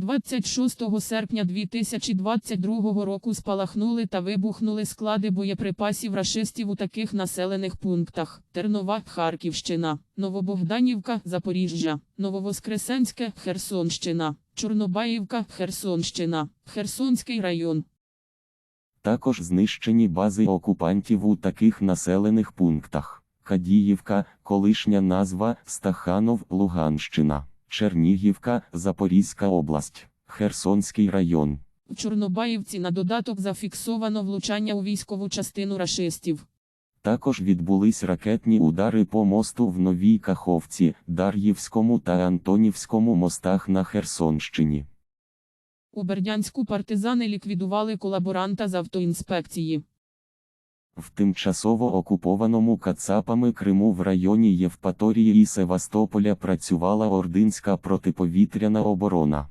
26 серпня 2022 року спалахнули та вибухнули склади боєприпасів рашистів у таких населених пунктах: Тернова, Харківщина, Новобогданівка, Запоріжжя, Нововоскресенське, Херсонщина, Чорнобаївка, Херсонщина, Херсонський район. Також знищені бази окупантів у таких населених пунктах: Кадіївка, колишня назва Стаханов, Луганщина, Чернігівка, Запорізька область, Херсонський район. У Чорнобаївці на додаток зафіксовано влучання у військову частину рашистів. Також відбулись ракетні удари по мосту в Новій Каховці, Дар'ївському та Антонівському мостах на Херсонщині. У Бердянську партизани ліквідували колаборанта з автоінспекції. В тимчасово окупованому Кацапами Криму в районі Євпаторії і Севастополя працювала ординська протиповітряна оборона.